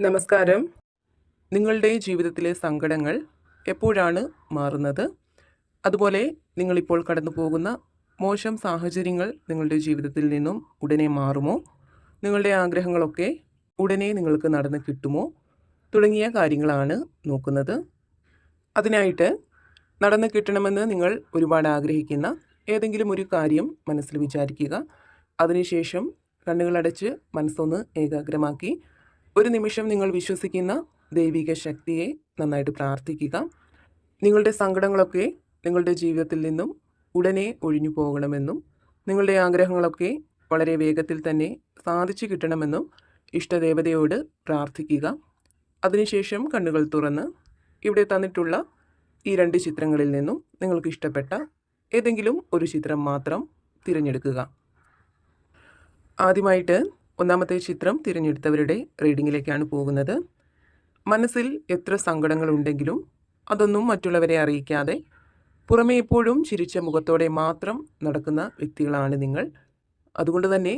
നമസ്കാരം. നിങ്ങളുടെ ജീവിതത്തിലെ സങ്കടങ്ങൾ എപ്പോഴാണ് മാറുന്നത്? അതുപോലെ നിങ്ങളിപ്പോൾ കടന്നു പോകുന്ന മോശം സാഹചര്യങ്ങൾ നിങ്ങളുടെ ജീവിതത്തിൽ നിന്നും ഉടനെ മാറുമോ? നിങ്ങളുടെ ആഗ്രഹങ്ങളൊക്കെ ഉടനെ നിങ്ങൾക്ക് നടന്ന് കിട്ടുമോ? തുടങ്ങിയ കാര്യങ്ങളാണ് നോക്കുന്നത്. അതിനായിട്ട് നടന്നു കിട്ടണമെന്ന് നിങ്ങൾ ഒരുപാട് ആഗ്രഹിക്കുന്ന ഏതെങ്കിലും ഒരു കാര്യം മനസ്സിൽ വിചാരിക്കുക. അതിനുശേഷം കണ്ണുകളടച്ച് മനസ്സൊന്ന് ഏകാഗ്രമാക്കി ഒരു നിമിഷം നിങ്ങൾ വിശ്വസിക്കുന്ന ദൈവിക ശക്തിയെ നന്നായിട്ട് പ്രാർത്ഥിക്കുക. നിങ്ങളുടെ സങ്കടങ്ങളൊക്കെ നിങ്ങളുടെ ജീവിതത്തിൽ നിന്നും ഉടനെ ഒഴിഞ്ഞു പോകണമെന്നും നിങ്ങളുടെ ആഗ്രഹങ്ങളൊക്കെ വളരെ വേഗത്തിൽ തന്നെ സാധിച്ചു കിട്ടണമെന്നും ഇഷ്ടദേവതയോട് പ്രാർത്ഥിക്കുക. അതിനുശേഷം കണ്ണുകൾ തുറന്ന് ഇവിടെ തന്നിട്ടുള്ള ഈ രണ്ട് ചിത്രങ്ങളിൽ നിന്നും നിങ്ങൾക്ക് ഇഷ്ടപ്പെട്ട ഏതെങ്കിലും ഒരു ചിത്രം മാത്രം തിരഞ്ഞെടുക്കുക. ആദ്യമായിട്ട് ഒന്നാമത്തെ ചിത്രം തിരഞ്ഞെടുത്തവരുടെ റീഡിങ്ങിലേക്കാണ് പോകുന്നത്. മനസ്സിൽ എത്ര സങ്കടങ്ങളുണ്ടെങ്കിലും അതൊന്നും മറ്റുള്ളവരെ അറിയിക്കാതെ പുറമേ എപ്പോഴും ചിരിച്ച മുഖത്തോടെ മാത്രം നടക്കുന്ന വ്യക്തികളാണ് നിങ്ങൾ. അതുകൊണ്ട് തന്നെ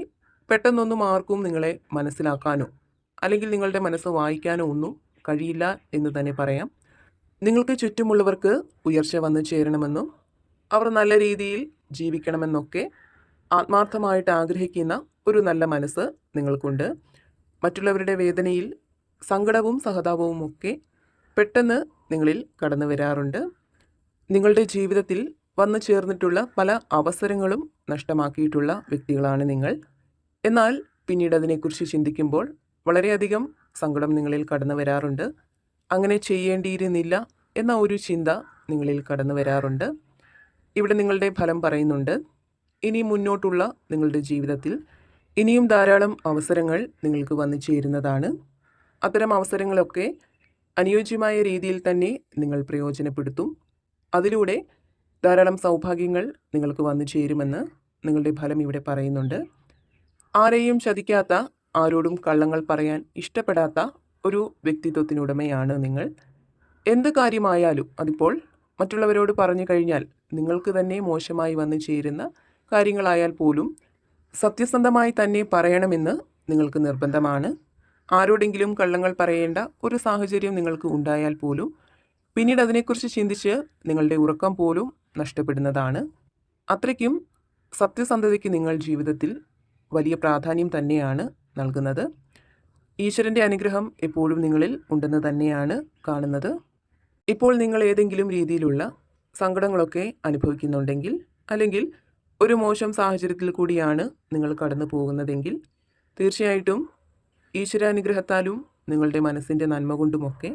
പെട്ടെന്നൊന്നും ആർക്കും നിങ്ങളെ മനസ്സിലാക്കാനോ അല്ലെങ്കിൽ നിങ്ങളുടെ മനസ്സ് വായിക്കാനോ ഒന്നും കഴിയില്ല എന്ന് തന്നെ പറയാം. നിങ്ങൾക്ക് ചുറ്റുമുള്ളവർക്ക് ഉയർച്ച വന്നു ചേരണമെന്നും അവർ നല്ല രീതിയിൽ ജീവിക്കണമെന്നൊക്കെ ആത്മാർത്ഥമായിട്ട് ആഗ്രഹിക്കുന്ന ഒരു നല്ല മനസ്സ് നിങ്ങൾക്കുണ്ട്. മറ്റുള്ളവരുടെ വേദനയിൽ സങ്കടവും സഹതാപവും ഒക്കെ പെട്ടെന്ന് നിങ്ങളിൽ കടന്നു വരാറുണ്ട്. നിങ്ങളുടെ ജീവിതത്തിൽ വന്നു ചേർന്നിട്ടുള്ള പല അവസരങ്ങളും നഷ്ടമാക്കിയിട്ടുള്ള വ്യക്തികളാണ് നിങ്ങൾ. എന്നാൽ പിന്നീട് അതിനെക്കുറിച്ച് ചിന്തിക്കുമ്പോൾ വളരെയധികം സങ്കടം നിങ്ങളിൽ കടന്നു വരാറുണ്ട്. അങ്ങനെ ചെയ്യേണ്ടിയിരുന്നില്ല എന്ന ഒരു ചിന്ത നിങ്ങളിൽ കടന്നു വരാറുണ്ട്. ഇവിടെ നിങ്ങളുടെ ഫലം പറയുന്നുണ്ട്. ഇനി മുന്നോട്ടുള്ള നിങ്ങളുടെ ജീവിതത്തിൽ ഇനിയും ധാരാളം അവസരങ്ങൾ നിങ്ങൾക്ക് വന്നു ചേരുന്നതാണ്. അത്തരം അവസരങ്ങളൊക്കെ അനുയോജ്യമായ രീതിയിൽ തന്നെ നിങ്ങൾ പ്രയോജനപ്പെടുത്തും. അതിലൂടെ ധാരാളം സൗഭാഗ്യങ്ങൾ നിങ്ങൾക്ക് വന്നു ചേരുമെന്ന് നിങ്ങളുടെ ഫലം ഇവിടെ പറയുന്നുണ്ട്. ആരെയും ചതിക്കാത്ത ആരോടും കള്ളങ്ങൾ പറയാൻ ഇഷ്ടപ്പെടാത്ത ഒരു വ്യക്തിത്വത്തിനുടമയാണ് നിങ്ങൾ. എന്ത് കാര്യമായാലും അതിപ്പോൾ മറ്റുള്ളവരോട് പറഞ്ഞു കഴിഞ്ഞാൽ നിങ്ങൾക്ക് തന്നെ മോശമായി വന്നു ചേരുന്ന കാര്യങ്ങളായാൽ പോലും സത്യസന്ധമായി തന്നെ പറയണമെന്ന് നിങ്ങൾക്ക് നിർബന്ധമാണ്. ആരോടെങ്കിലും കള്ളങ്ങൾ പറയേണ്ട ഒരു സാഹചര്യം നിങ്ങൾക്ക് ഉണ്ടായാൽ പോലും പിന്നീട് അതിനെക്കുറിച്ച് ചിന്തിച്ച് നിങ്ങളുടെ ഉറക്കം പോലും നഷ്ടപ്പെടുന്നതാണ്. അത്രയ്ക്കും സത്യസന്ധതയ്ക്ക് നിങ്ങൾ ജീവിതത്തിൽ വലിയ പ്രാധാന്യം തന്നെയാണ് നൽകുന്നത്. ഈശ്വരന്റെ അനുഗ്രഹം എപ്പോഴും നിങ്ങളിൽ ഉണ്ടെന്ന് തന്നെയാണ് കാണുന്നത്. ഇപ്പോൾ നിങ്ങൾ ഏതെങ്കിലും രീതിയിലുള്ള സങ്കടങ്ങളൊക്കെ അനുഭവിക്കുന്നുണ്ടെങ്കിൽ അല്ലെങ്കിൽ ഒരു മോശം സാഹചര്യത്തിൽ കൂടിയാണ് നിങ്ങൾ കടന്നു പോകുന്നതെങ്കിൽ തീർച്ചയായിട്ടും ഈശ്വരാനുഗ്രഹത്താലും നിങ്ങളുടെ മനസ്സിന്റെ നന്മ കൊണ്ടുമൊക്കെ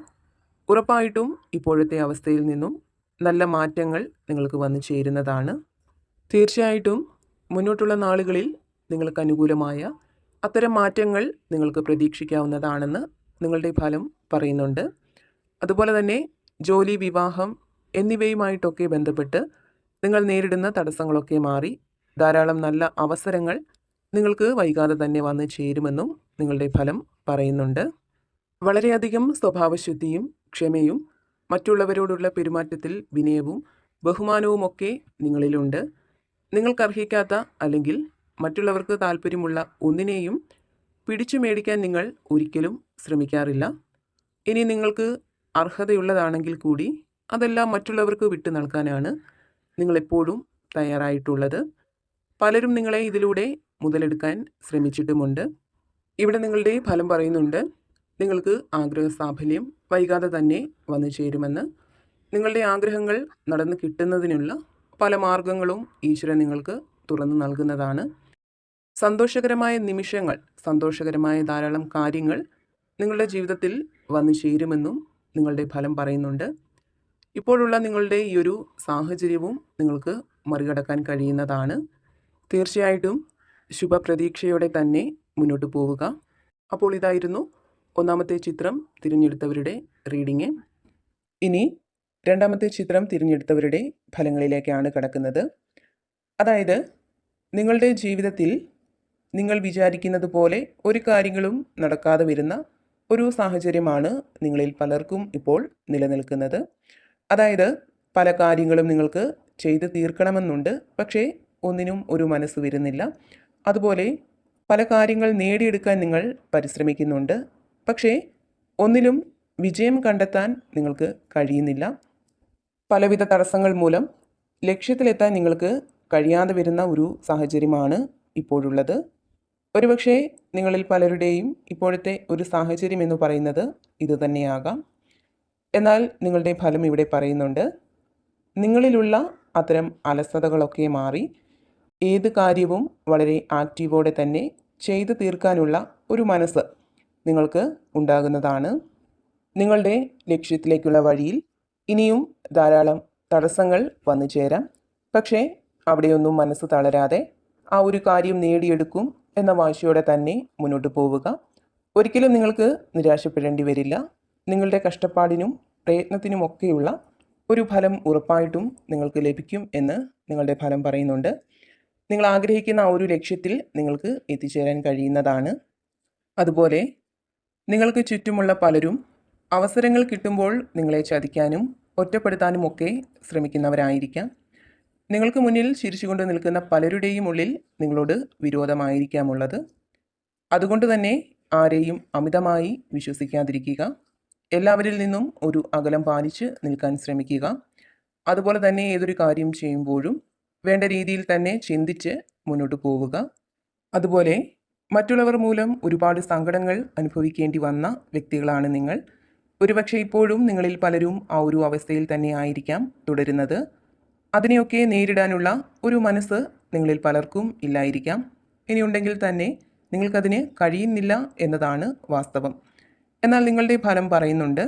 ഉറപ്പായിട്ടും ഇപ്പോഴത്തെ അവസ്ഥയിൽ നിന്നും നല്ല മാറ്റങ്ങൾ നിങ്ങൾക്ക് വന്നു ചേരുന്നതാണ്. തീർച്ചയായിട്ടും മുന്നോട്ടുള്ള നാളുകളിൽ നിങ്ങൾക്ക് അനുകൂലമായ അത്തരം മാറ്റങ്ങൾ നിങ്ങൾക്ക് പ്രതീക്ഷിക്കാവുന്നതാണെന്ന് നിങ്ങളുടെ ഫലം പറയുന്നുണ്ട്. അതുപോലെ തന്നെ ജോലി വിവാഹം എന്നിവയുമായിട്ടൊക്കെ ബന്ധപ്പെട്ട് നിങ്ങൾ നേരിടുന്ന തടസ്സങ്ങളൊക്കെ മാറി. ധാരാളം നല്ല അവസരങ്ങൾ നിങ്ങൾക്ക് വൈകാതെ തന്നെ വന്ന് ചേരുമെന്നും നിങ്ങളുടെ ഫലം പറയുന്നുണ്ട്. വളരെയധികം സ്വഭാവശുദ്ധിയും ക്ഷമയും മറ്റുള്ളവരോടുള്ള പെരുമാറ്റത്തിൽ വിനയവും ബഹുമാനവുമൊക്കെ നിങ്ങളിലുണ്ട്. നിങ്ങൾക്കർഹിക്കാത്ത അല്ലെങ്കിൽ മറ്റുള്ളവർക്ക് താല്പര്യമുള്ള ഒന്നിനെയും പിടിച്ചു മേടിക്കാൻ നിങ്ങൾ ഒരിക്കലും ശ്രമിക്കാറില്ല. ഇനി നിങ്ങൾക്ക് അർഹതയുള്ളതാണെങ്കിൽ കൂടി അതെല്ലാം മറ്റുള്ളവർക്ക് വിട്ടു നൽകാനാണ് നിങ്ങളെപ്പോഴും തയ്യാറായിട്ടുള്ളത്. പലരും നിങ്ങളെ ഇതിലൂടെ മുതലെടുക്കാൻ ശ്രമിച്ചിട്ടുമുണ്ട്. ഇവിടെ നിങ്ങളുടെ ഫലം പറയുന്നുണ്ട്. നിങ്ങൾക്ക് ആഗ്രഹ സാഫല്യം വൈകാതെ തന്നെ വന്നു ചേരുമെന്ന്. നിങ്ങളുടെ ആഗ്രഹങ്ങൾ നടന്നു കിട്ടുന്നതിനുള്ള പല മാർഗങ്ങളും ഈശ്വരൻ നിങ്ങൾക്ക് തുറന്നു നൽകുന്നതാണ്. സന്തോഷകരമായ നിമിഷങ്ങൾ സന്തോഷകരമായ ധാരാളം കാര്യങ്ങൾ നിങ്ങളുടെ ജീവിതത്തിൽ വന്നു ചേരുമെന്നും നിങ്ങളുടെ ഫലം പറയുന്നുണ്ട്. ഇപ്പോഴുള്ള നിങ്ങളുടെ ഈ ഒരു സാഹചര്യവും നിങ്ങൾക്ക് മറികടക്കാൻ കഴിയുന്നതാണ്. തീർച്ചയായിട്ടും ശുഭപ്രതീക്ഷയോടെ തന്നെ മുന്നോട്ട് പോവുക. അപ്പോൾ ഇതായിരുന്നു ഒന്നാമത്തെ ചിത്രം തിരഞ്ഞെടുത്തവരുടെ റീഡിങ്. ഇനി രണ്ടാമത്തെ ചിത്രം തിരഞ്ഞെടുത്തവരുടെ ഫലങ്ങളിലേക്കാണ് കടക്കുന്നത്. അതായത് നിങ്ങളുടെ ജീവിതത്തിൽ നിങ്ങൾ വിചാരിക്കുന്നത് പോലെ ഒരു കാര്യങ്ങളും നടക്കാതെ വരുന്ന ഒരു സാഹചര്യമാണ് നിങ്ങളിൽ പലർക്കും ഇപ്പോൾ നിലനിൽക്കുന്നത്. അതായത് പല കാര്യങ്ങളും നിങ്ങൾക്ക് ചെയ്ത് തീർക്കണമെന്നുണ്ട്. പക്ഷേ ഒന്നിനും ഒരു മനസ്സ് വരുന്നില്ല. അതുപോലെ പല കാര്യങ്ങൾ നേടിയെടുക്കാൻ നിങ്ങൾ പരിശ്രമിക്കുന്നുണ്ട്. പക്ഷേ ഒന്നിലും വിജയം കണ്ടെത്താൻ നിങ്ങൾക്ക് കഴിയുന്നില്ല. പലവിധ തടസ്സങ്ങൾ മൂലം ലക്ഷ്യത്തിലെത്താൻ നിങ്ങൾക്ക് കഴിയാതെ വരുന്ന ഒരു സാഹചര്യമാണ് ഇപ്പോഴുള്ളത്. ഒരുപക്ഷെ നിങ്ങളിൽ പലരുടെയും ഇപ്പോഴത്തെ ഒരു സാഹചര്യം എന്ന് പറയുന്നത് ഇത് തന്നെയാകാം എന്നാൽ നിങ്ങളുടെ ഫലം ഇവിടെ പറയുന്നുണ്ട്. നിങ്ങളിലുള്ള അത്തരം അലസതകളൊക്കെ മാറി ഏത് കാര്യവും വളരെ ആക്റ്റീവോടെ തന്നെ ചെയ്തു തീർക്കാനുള്ള ഒരു മനസ്സ് നിങ്ങൾക്ക് ഉണ്ടാകുന്നതാണ്. നിങ്ങളുടെ ലക്ഷ്യത്തിലേക്കുള്ള വഴിയിൽ ഇനിയും ധാരാളം തടസ്സങ്ങൾ വന്നു ചേരാം. പക്ഷേ അവിടെയൊന്നും മനസ്സ് തളരാതെ ആ ഒരു കാര്യം നേടിയെടുക്കും എന്ന വാശിയോടെ തന്നെ മുന്നോട്ട് പോവുക. ഒരിക്കലും നിങ്ങൾക്ക് നിരാശപ്പെടേണ്ടി വരില്ല. നിങ്ങളുടെ കഷ്ടപ്പാടിനും പ്രയത്നത്തിനുമൊക്കെയുള്ള ഒരു ഫലം ഉറപ്പായിട്ടും നിങ്ങൾക്ക് ലഭിക്കും എന്ന് നിങ്ങളുടെ ഫലം പറയുന്നുണ്ട്. നിങ്ങൾ ആഗ്രഹിക്കുന്ന ആ ഒരു ലക്ഷ്യത്തിൽ നിങ്ങൾക്ക് എത്തിച്ചേരാൻ കഴിയുന്നതാണ്. അതുപോലെ നിങ്ങൾക്ക് ചുറ്റുമുള്ള പലരും അവസരങ്ങൾ കിട്ടുമ്പോൾ നിങ്ങളെ ചതിക്കാനും ഒറ്റപ്പെടുത്താനും ഒക്കെ ശ്രമിക്കുന്നവരായിരിക്കാം. നിങ്ങൾക്ക് മുന്നിൽ ചിരിച്ചുകൊണ്ട് നിൽക്കുന്ന പലരുടെയും ഉള്ളിൽ നിങ്ങളോട് വിരോധമായിരിക്കാമുള്ളത്. അതുകൊണ്ട് തന്നെ ആരെയും അമിതമായി വിശ്വസിക്കാതിരിക്കുക. എല്ലാവരിൽ നിന്നും ഒരു അകലം പാലിച്ച് നിൽക്കാൻ ശ്രമിക്കുക. അതുപോലെ തന്നെ ഏതൊരു കാര്യം ചെയ്യുമ്പോഴും വേണ്ട രീതിയിൽ തന്നെ ചിന്തിച്ച് മുന്നോട്ട് പോവുക. അതുപോലെ മറ്റുള്ളവർ മൂലം ഒരുപാട് സങ്കടങ്ങൾ അനുഭവിക്കേണ്ടി വന്ന വ്യക്തികളാണ് നിങ്ങൾ. ഒരുപക്ഷെ ഇപ്പോഴും നിങ്ങളിൽ പലരും ആ ഒരു അവസ്ഥയിൽ തന്നെ ആയിരിക്കാം തുടരുന്നത്. അതിനെയൊക്കെ നേരിടാനുള്ള ഒരു മനസ്സ് നിങ്ങളിൽ പലർക്കും ഇല്ലായിരിക്കാം. ഇനിയുണ്ടെങ്കിൽ തന്നെ നിങ്ങൾക്കതിന് കഴിയുന്നില്ല എന്നതാണ് വാസ്തവം. എന്നാൽ നിങ്ങളുടെ ഫലം പറയുന്നുണ്ട്.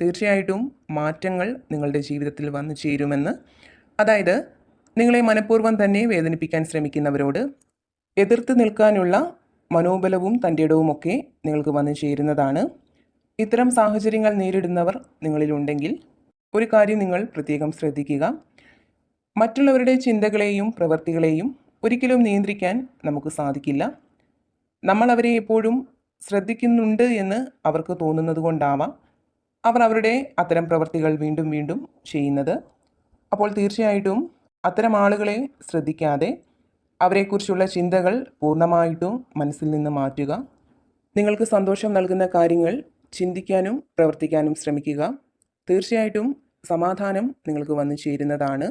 തീർച്ചയായിട്ടും മാറ്റങ്ങൾ നിങ്ങളുടെ ജീവിതത്തിൽ വന്നു ചേരുമെന്ന്. അതായത് നിങ്ങളെ മനഃപൂർവം തന്നെ വേദനിപ്പിക്കാൻ ശ്രമിക്കുന്നവരോട് എതിർത്ത് നിൽക്കാനുള്ള മനോബലവും തന്റെ ഇടവുമൊക്കെ നിങ്ങൾക്ക് വന്നു ചേരുന്നതാണ്. ഇത്തരം സാഹചര്യങ്ങൾ നേരിടുന്നവർ നിങ്ങളിലുണ്ടെങ്കിൽ ഒരു കാര്യം നിങ്ങൾ പ്രത്യേകം ശ്രദ്ധിക്കുക. മറ്റുള്ളവരുടെ ചിന്തകളെയും പ്രവൃത്തികളെയും ഒരിക്കലും നിയന്ത്രിക്കാൻ നമുക്ക് സാധിക്കില്ല. നമ്മൾ അവരെ എപ്പോഴും ശ്രദ്ധിക്കുന്നുണ്ട് എന്ന് അവർക്ക് തോന്നുന്നത് കൊണ്ടാവാം അവർ അവരുടെ അത്തരം പ്രവൃത്തികൾ വീണ്ടും വീണ്ടും ചെയ്യുന്നത്. അപ്പോൾ തീർച്ചയായിട്ടും അത്തരം ആളുകളെ ശ്രദ്ധിക്കാതെ അവരെക്കുറിച്ചുള്ള ചിന്തകൾ പൂർണമായിട്ടും മനസ്സിൽ നിന്ന് മാറ്റുക. നിങ്ങൾക്ക് സന്തോഷം നൽകുന്ന കാര്യങ്ങൾ ചിന്തിക്കാനും പ്രവർത്തിക്കാനും ശ്രമിക്കുക. തീർച്ചയായിട്ടും സമാധാനം നിങ്ങൾക്ക് വന്നു ചേരുന്നതാണ്.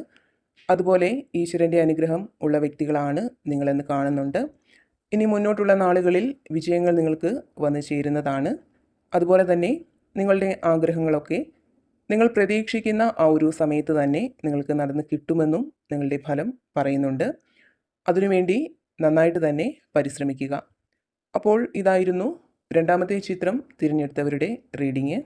അതുപോലെ ഈശ്വരന്റെ അനുഗ്രഹം ഉള്ള വ്യക്തികളാണ് നിങ്ങളെന്ന് കാണുന്നുണ്ട്. ഇനി മുന്നോട്ടുള്ള നാളുകളിൽ വിജയങ്ങൾ നിങ്ങൾക്ക് വന്നു ചേരുന്നതാണ്. അതുപോലെ തന്നെ നിങ്ങളുടെ ആഗ്രഹങ്ങളൊക്കെ നിങ്ങൾ പ്രതീക്ഷിക്കുന്ന ആ ഒരു സമയത്ത് തന്നെ നിങ്ങൾക്ക് നടന്ന് കിട്ടുമെന്നും നിങ്ങളുടെ ഫലം പറയുന്നുണ്ട്. അതിനുവേണ്ടി നന്നായിട്ട് തന്നെ പരിശ്രമിക്കുക. അപ്പോൾ ഇതായിരുന്നു രണ്ടാമത്തെ ചിത്രം തിരഞ്ഞെടുത്തവരുടെ റീഡിങ്.